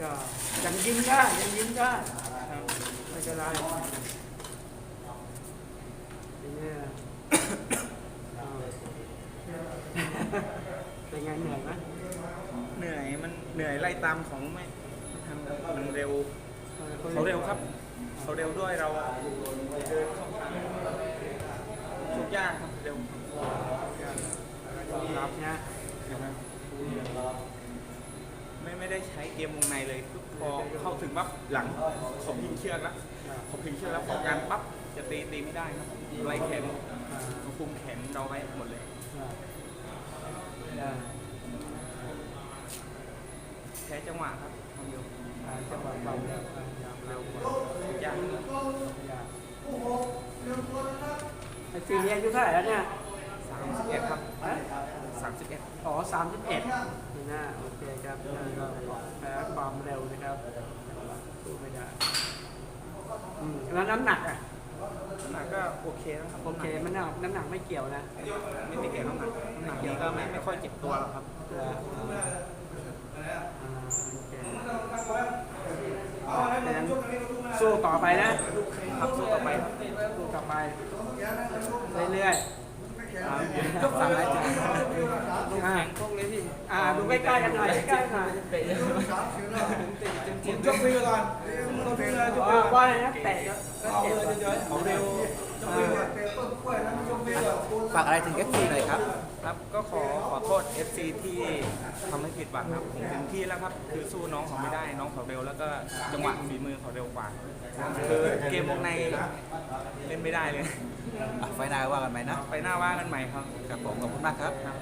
ก็ยังยิ้มได้ยังยิ้มได้ครับไม่เป็นไรเนี้ยเป็นไงเหนื่อยไหมเหนื่อยมันเหนื่อยไล่ตามของไม่ไม่ทันครับมันเร็วเขาเร็วครับเขาเร็วด้วยเราเดินทุกอย่างครับเร็ว ยอมรับนะ นะครับ ไม่ไม่ได้ใช้เกมวงในเลยคือพอเข้าถึงปั๊บหลังเขาพิงเชือกแล้วเขาพิงเชือกแล้วพอการปั๊บจะตีตีไม่ได้ครับไล่แขนอ่าเขาคุมแขนเราไว้หมดเลยได้แพ้จังหวะครับทำเร็วได้จังหวะเบาแล้วยอมรับว่าทุกอย่างยากไอ้ปีนี้อายุเท่าไหร่แล้วเนี่ยสามสิบเอ็ดครับ สามสิบนี่หนะโอเคครับแพ้ความเร็วนะครับสู้ไม่ได้แล้วน้ำหนักอะน้ำหนักก็โอเคนะครับโอเคมันน้ำน้ำหนักไม่เกี่ยวนะไม่ไม่เกี่ยวน้ำหนักน้ำหนักนี้ก็ไม่ไม่ค่อยเจ็บตัวหรอกครับสู้ต่อไปนะครับสู้ต่อไปสู้ต่อไปเรื่อยๆครับ งอะไรจ้ะอ่าพวกนี้ที่อ่าดูใกล้ๆกันหน่อยใกล้ๆหน่อยเตะผมยกมือก่อนยกมือเลยยกอ๋มืออว่าอะไรนะเตะแล้วก็เอาเจ็บเลยเฉยๆเอาเร็วฝากอะไรถึง FC หน่อยครับ ครับก็ขอข อโทษ FC ที่ทำให้ผิดหวังครับผมเต็มที่แล้วครับ คือสู้น้องเขาไม่ได้ น้องเขาเร็ว แล้วก็จังหวะฝีมือเขาเร็วกว่า คือเกมวงในเล่นไม่ได้เลย อะไฟหนาว่ากันไหมนะ ไปหน้าว่ากันใหม่ครับ ครับผมขอบคุณมากครับ ครับ